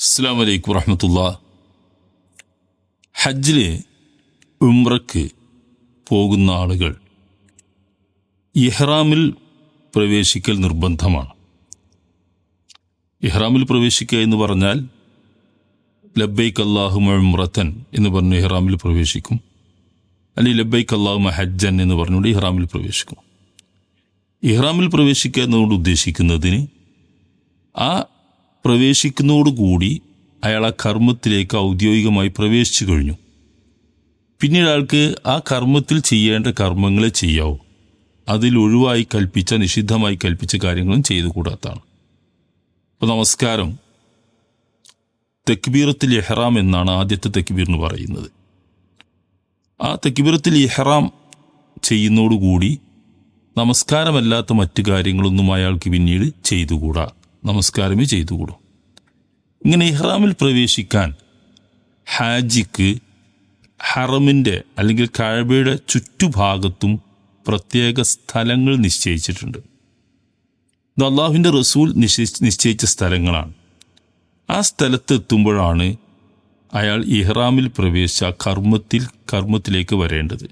അസ്സാം വലൈക്കും വറഹമത്തുള്ള. ഹജ്ജിൽ ഉംറക്ക് പോകുന്ന ആളുകൾ ഇഹ്റാമിൽ പ്രവേശിക്കൽ നിർബന്ധമാണ്. ഇഹ്റാമിൽ പ്രവേശിക്കുക എന്ന് പറഞ്ഞാൽ ലബൈക്ക് അള്ളാഹു ഉംറത്തൻ എന്ന് പറഞ്ഞ് ഇഹ്റാമിൽ പ്രവേശിക്കും. അല്ലെങ്കിൽ ലബൈക്ക് അള്ളാഹു ഹജ്ജൻ എന്ന് പറഞ്ഞുകൊണ്ട് ഇഹ്റാമിൽ പ്രവേശിക്കും. ഇഹ്റാമിൽ പ്രവേശിക്കുക എന്നതുകൊണ്ട് ഉദ്ദേശിക്കുന്നതിന് ആ പ്രവേശിക്കുന്നതോടുകൂടി അയാൾ ആ കർമ്മത്തിലേക്ക് ഔദ്യോഗികമായി പ്രവേശിച്ചു കഴിഞ്ഞു. പിന്നീട് അയാൾക്ക് ആ കർമ്മത്തിൽ ചെയ്യേണ്ട കർമ്മങ്ങളെ ചെയ്യാവൂ. അതിൽ ഒഴിവായി കൽപ്പിച്ച നിഷിദ്ധമായി കൽപ്പിച്ച കാര്യങ്ങളും ചെയ്തു കൂടാത്താണ് അപ്പോൾ നമസ്കാരം. തെക്ബീറത്തിൽ ഇഹ്റാം എന്നാണ് ആദ്യത്തെ തെക്ബീർ എന്ന് പറയുന്നത്. ആ തെക്ബീറത്തിൽ ഇഹ്റാം ചെയ്യുന്നതോടുകൂടി നമസ്കാരമല്ലാത്ത മറ്റു കാര്യങ്ങളൊന്നും അയാൾക്ക് പിന്നീട് ചെയ്തുകൂടാ. നമസ്കാരമേ ചെയ്തുകൂടൂ. ഇങ്ങനെ ഇഹ്റാമിൽ പ്രവേശിക്കാൻ ഹാജിക്ക് ഹറമിന്റെ അല്ലെങ്കിൽ കഴബയുടെ ചുറ്റുഭാഗത്തും പ്രത്യേക സ്ഥലങ്ങൾ നിശ്ചയിച്ചിട്ടുണ്ട്. ഇത് അള്ളാഹുവിന്റെ റസൂൽ നിശ്ചയിച്ച സ്ഥലങ്ങളാണ്. ആ സ്ഥലത്തെത്തുമ്പോഴാണ് അയാൾ ഇഹ്റാമിൽ പ്രവേശിച്ച കർമ്മത്തിൽ കർമ്മത്തിലേക്ക് വരേണ്ടത്.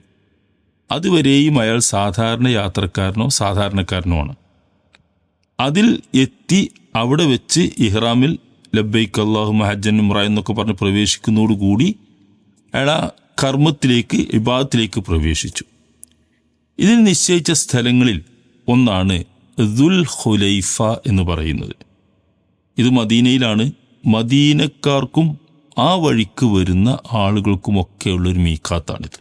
അതുവരെയും അയാൾ സാധാരണ യാത്രക്കാരനോ സാധാരണക്കാരനോ ആണ്. അതിൽ എത്തി അവിടെ വെച്ച് ഇഹ്റാമിൽ ലബൈക്ക് അള്ളാഹു മഹജൻ മുറ എന്നൊക്കെ പറഞ്ഞ് പ്രവേശിക്കുന്നതോടുകൂടി അയാൾ കർമ്മത്തിലേക്ക് വിഭാഗത്തിലേക്ക് പ്രവേശിച്ചു. ഇതിൽ നിശ്ചയിച്ച സ്ഥലങ്ങളിൽ ഒന്നാണ് ദുൽ ഹുലൈഫ എന്ന് പറയുന്നത്. ഇത് മദീനയിലാണ്. മദീനക്കാർക്കും ആ വഴിക്ക് വരുന്ന ആളുകൾക്കുമൊക്കെയുള്ളൊരു മീക്കാത്താണിത്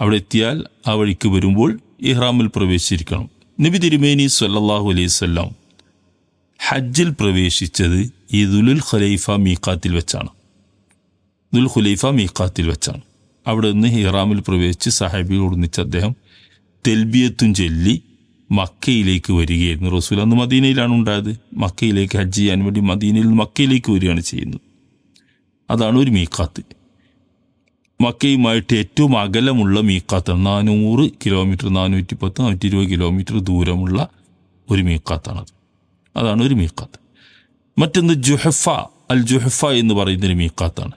അവിടെ എത്തിയാൽ ആ വഴിക്ക് വരുമ്പോൾ ഇഹ്റാമിൽ പ്രവേശിച്ചിരിക്കണം. നബി തിരുമേനി സല്ലാഹു അലൈഹി സ്വല്ലാം ഹജ്ജിൽ പ്രവേശിച്ചത് ഈ ദുലുൽ ഖലൈഫ മീക്കാത്തിൽ വെച്ചാണ്. ദുൽ ഖുലൈഫ മീക്കാത്തിൽ വെച്ചാണ്. അവിടെ നിന്ന് ഹിറാമിൽ പ്രവേശിച്ച് ഒന്നിച്ച് അദ്ദേഹം തെൽബിയത്തും ചൊല്ലി മക്കയിലേക്ക് വരികയായിരുന്നു. റസൂൽ അന്ന് മദീനയിലാണ് ഉണ്ടായത്. മക്കയിലേക്ക് ഹജ്ജ് ചെയ്യാൻ വേണ്ടി മദീനയിൽ നിന്ന് മക്കയിലേക്ക് വരികയാണ് ചെയ്യുന്നത്. അതാണ് ഒരു മീക്കാത്ത് മക്കയുമായിട്ട് ഏറ്റവും അകലമുള്ള മീക്കാത്താണ്. നാനൂറ് കിലോമീറ്റർ നാനൂറ്റി പത്ത് നാനൂറ്റി ഇരുപത് കിലോമീറ്റർ ദൂരമുള്ള ഒരു മീക്കാത്താണത് അതാണ് ഒരു മീക്കാത്ത്. മറ്റൊന്ന് ജുഹഫ അൽ ജുഹഫ എന്ന് പറയുന്നൊരു മീക്കാത്താണ്.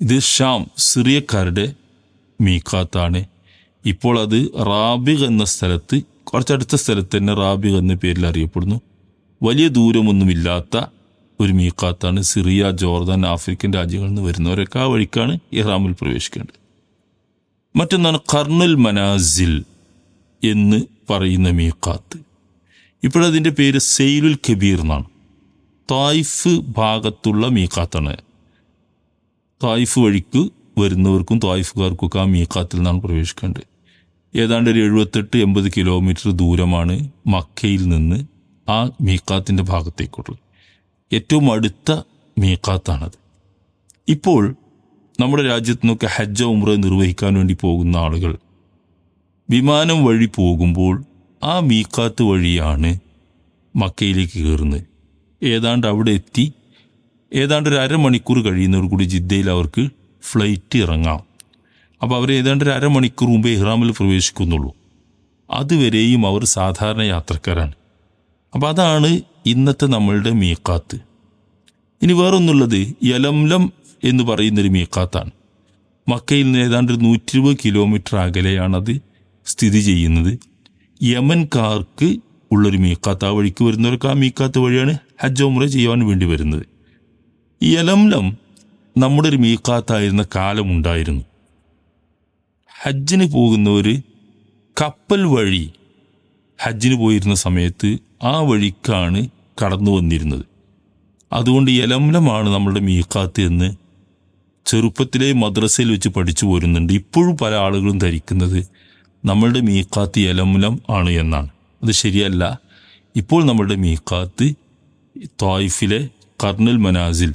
ഇത് ഷാം സിറിയക്കാരുടെ മീക്കാത്താണ്. ഇപ്പോൾ അത് റാബിഗ് എന്ന സ്ഥലത്ത് കുറച്ചടുത്ത സ്ഥലത്ത് തന്നെ റാബിഗ് എന്ന പേരിൽ അറിയപ്പെടുന്നു. വലിയ ദൂരമൊന്നുമില്ലാത്ത ഒരു മീക്കാത്താണ് സിറിയ ജോർദാൻ ആഫ്രിക്കൻ രാജ്യങ്ങളിൽ നിന്ന് വരുന്നവരൊക്കെ ആ വഴിക്കാണ് ഇഹ്റാമിൽ പ്രവേശിക്കേണ്ടത്. മറ്റൊന്നാണ് കർണുൽ മനാസിൽ എന്ന് പറയുന്ന മീക്കാത്ത് ഇപ്പോഴതിന്റെ പേര് സെയിലുൽ കബീർ എന്നാണ്. തായിഫ് ഭാഗത്തുള്ള മീക്കാത്താണ് തായിഫ് വഴിക്ക് വരുന്നവർക്കും തായിഫുകാർക്കൊക്കെ ആ മീക്കാത്തിൽ നിന്നാണ് പ്രവേശിക്കേണ്ടത്. ഏതാണ്ട് ഒരു എഴുപത്തെട്ട് എൺപത് കിലോമീറ്റർ ദൂരമാണ് മക്കയിൽ നിന്ന് ആ മീക്കാത്തിന്റെ ഭാഗത്തേക്കുള്ളത്. ഏറ്റവും അടുത്ത മീക്കാത്താണത് ഇപ്പോൾ നമ്മുടെ രാജ്യത്ത് നിന്നൊക്കെ ഹജ്ജ ഉമ്ര നിർവഹിക്കാൻ വേണ്ടി പോകുന്ന ആളുകൾ വിമാനം വഴി പോകുമ്പോൾ ആ മീക്കാത്ത് വഴിയാണ് മക്കയിലേക്ക് കയറുന്നത്. ഏതാണ്ട് അവിടെ എത്തി ഏതാണ്ട് ഒരു അരമണിക്കൂർ കഴിയുന്നവർ കൂടി ജിദ്ദയിൽ അവർക്ക് ഫ്ലൈറ്റ് ഇറങ്ങാം. അപ്പോൾ അവർ ഏതാണ്ട് ഒരു അരമണിക്കൂർ മുമ്പേ ഇഹ്റാമിൽ പ്രവേശിക്കുന്നുള്ളൂ. അതുവരെയും അവർ സാധാരണ യാത്രക്കാരാണ്. അപ്പോൾ അതാണ് ഇന്നത്തെ നമ്മളുടെ മീക്കാത്ത് ഇനി വേറൊന്നുള്ളത് യലംലം എന്ന് പറയുന്നൊരു മീക്കാത്താണ് മക്കയിൽ നിന്ന് ഏതാണ്ട് നൂറ്റി ഇരുപത് കിലോമീറ്റർ അകലെയാണത് സ്ഥിതി ചെയ്യുന്നത്. യമൻകാർക്ക് ഉള്ളൊരു മീക്കാത്ത് ആ വഴിക്ക് വരുന്നവർക്ക് ആ മീക്കാത്ത് വഴിയാണ് ഹജ്ജ് ഉംറ ചെയ്യുവാൻ വേണ്ടി വരുന്നത്. ഈ യലംലം നമ്മുടെ ഒരു മീക്കാത്തായിരുന്ന കാലമുണ്ടായിരുന്നു ഹജ്ജിന് പോകുന്നവർ കപ്പൽ വഴി ഹജ്ജിന് പോയിരുന്ന സമയത്ത് ആ വഴിക്കാണ് കടന്നു വന്നിരുന്നത്. അതുകൊണ്ട് യലംലമാണ് നമ്മളുടെ മീക്കാത്ത് എന്ന് ചെറുപ്പത്തിലെ മദ്രസയിൽ വെച്ച് പഠിച്ചു പോരുന്നുണ്ട്. ഇപ്പോഴും പല ആളുകളും ധരിക്കുന്നത് നമ്മളുടെ മീക്കാത്ത് യലംലം ആണ് എന്നാണ്. അത് ശരിയല്ല. ഇപ്പോൾ നമ്മളുടെ മീക്കാത്ത് തായിഫിലെ കർണൽ മനാസിൽ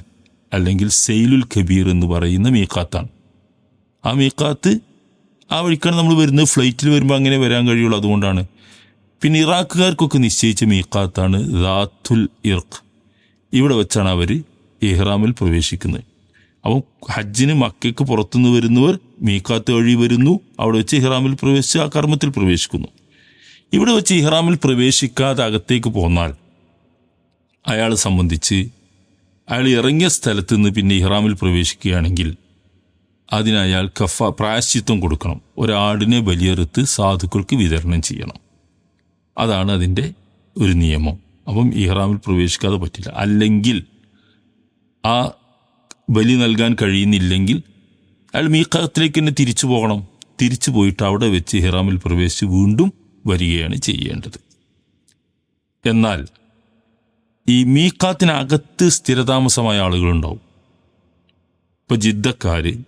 അല്ലെങ്കിൽ സെയിലുൽ കബീർ എന്ന് പറയുന്ന മീക്കാത്താണ് ആ മീക്കാത്ത് ആ വഴിക്കാണ് നമ്മൾ വരുന്നത്. ഫ്ലൈറ്റിൽ വരുമ്പോൾ അങ്ങനെ വരാൻ കഴിയുള്ളൂ. അതുകൊണ്ടാണ് പിന്നെ ഇറാഖുകാർക്കൊക്കെ നിശ്ചയിച്ച മീക്കാത്താണ് റാത്തുൽ ഇർക്ക് ഇവിടെ വെച്ചാണ് അവർ ഇഹ്റാമിൽ പ്രവേശിക്കുന്നത്. അപ്പം ഹജ്ജിന് മക്കയ്ക്ക് പുറത്തുനിന്ന് വരുന്നവർ മീക്കാത്ത് വഴി വരുന്നു. അവിടെ വെച്ച് ഇഹ്റാമിൽ പ്രവേശിച്ച് ആ കർമ്മത്തിൽ പ്രവേശിക്കുന്നു. ഇവിടെ വെച്ച് ഇഹ്റാമിൽ പ്രവേശിക്കാതെ അകത്തേക്ക് പോന്നാൽ അയാളെ സംബന്ധിച്ച് അയാൾ ഇറങ്ങിയ സ്ഥലത്ത് നിന്ന് പിന്നെ ഇഹ്റാമിൽ പ്രവേശിക്കുകയാണെങ്കിൽ അതിനയാൾ കഫ പ്രായശ്ചിത്വം കൊടുക്കണം. ഒരാടിനെ ബലിയെറുത്ത് സാധുക്കൾക്ക് വിതരണം ചെയ്യണം. അതാണ് അതിന്റെ ഒരു നിയമം. അപ്പം ഇഹ്റാമിൽ പ്രവേശിക്കാതെ പറ്റില്ല. അല്ലെങ്കിൽ ആ ബലി നൽകാൻ കഴിയുന്നില്ലെങ്കിൽ അയാൾ മീക്കാത്തിലേക്ക് തന്നെ തിരിച്ചു പോകണം. തിരിച്ചു പോയിട്ട് അവിടെ വെച്ച് ഇഹ്റാമിൽ പ്രവേശിച്ച് വീണ്ടും വരികയാണ് ചെയ്യേണ്ടത്. എന്നാൽ ഈ മീക്കാത്തിനകത്ത് സ്ഥിരതാമസമായ ആളുകളുണ്ടാവും. ഇപ്പോൾ ജിദ്ദക്കാർ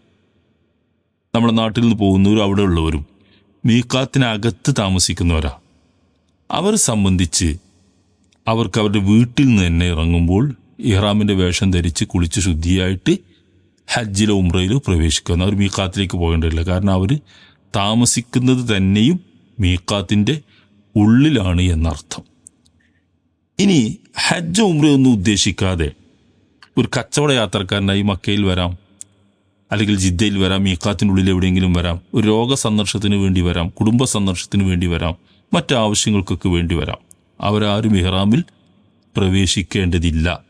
നമ്മുടെ നാട്ടിൽ നിന്ന് പോകുന്നവരും അവിടെ ഉള്ളവരും മീക്കാത്തിനകത്ത് താമസിക്കുന്നവരാ. അവരെ സംബന്ധിച്ച് അവർക്ക് അവരുടെ വീട്ടിൽ നിന്ന് തന്നെ ഇറങ്ങുമ്പോൾ ഇഹ്റാമിന്റെ വേഷം ധരിച്ച് കുളിച്ച് ശുദ്ധിയായിട്ട് ഹജ്ജിലോ ഉംറയിലോ പ്രവേശിക്കുന്നു അവർ മീക്കാത്തിലേക്ക് പോകേണ്ടതില്ല. കാരണം അവർ താമസിക്കുന്നത് തന്നെയും മീക്കാത്തിന്റെ ഉള്ളിലാണ് എന്നർത്ഥം. ഇനി ഹജ്ജ് ഉംറയൊന്നും ഉദ്ദേശിക്കാതെ ഒരു കച്ചവട യാത്രക്കാരനായി മക്കയിൽ വരാം അല്ലെങ്കിൽ ജിദ്ദയിൽ വരാം മീക്കാത്തിന്റെ ഉള്ളിൽ എവിടെയെങ്കിലും വരാം ഒരു രോഗ സന്ദർശത്തിന് വേണ്ടി വരാം കുടുംബ സന്ദർശത്തിന് വേണ്ടി വരാം മറ്റു ആവശ്യങ്ങൾക്കൊക്കെ വേണ്ടി വരാം. അവരാരും ഇഹ്റാമിൽ പ്രവേശിക്കേണ്ടതില്ല.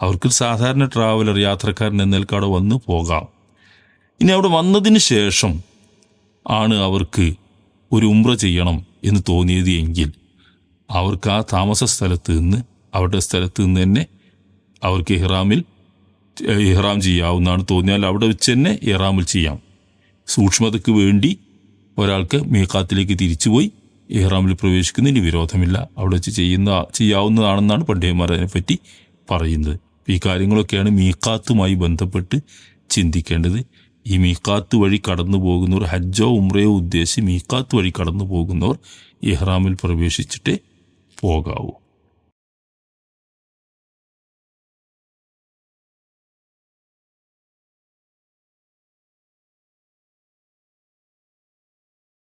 അവർക്ക് സാധാരണ ട്രാവലർ യാത്രക്കാരൻ എന്നേൽക്കാടെ വന്ന് പോകാം. ഇനി അവിടെ വന്നതിന് ശേഷം ആണ് അവർക്ക് ഒരു ഉമ്ര ചെയ്യണം എന്ന് തോന്നിയത് എങ്കിൽ അവർക്ക് ആ താമസ സ്ഥലത്ത് നിന്ന് അവരുടെ സ്ഥലത്ത് നിന്ന് തന്നെ അവർക്ക് ഇഹ്റാമിൽ ഇഹ്റാം ചെയ്യാവുന്നതാണ് തോന്നിയാൽ അവിടെ വെച്ച് തന്നെ ഇഹ്റാമിൽ ചെയ്യാം. സൂക്ഷ്മതയ്ക്ക് വേണ്ടി ഒരാൾക്ക് മീക്കാത്തിലേക്ക് തിരിച്ചുപോയി ഇഹ്റാമിൽ പ്രവേശിക്കുന്നതിന് വിരോധമില്ല. അവിടെ വെച്ച് ചെയ്യുന്ന ചെയ്യാവുന്നതാണെന്നാണ് പണ്ഡിതന്മാർ അതിനെപ്പറ്റി പറയുന്നത്. ഈ കാര്യങ്ങളൊക്കെയാണ് മീക്കാത്തുമായി ബന്ധപ്പെട്ട് ചിന്തിക്കേണ്ടത്. ഈ മീക്കാത്ത് വഴി കടന്നു പോകുന്നവർ ഹജ്ജോ ഉമ്രയോ ഉദ്ദേശിച്ച് മീക്കാത്ത് വഴി കടന്നു പോകുന്നവർ ഇഹ്റാമിൽ പ്രവേശിച്ചിട്ടേ പോകാവൂ.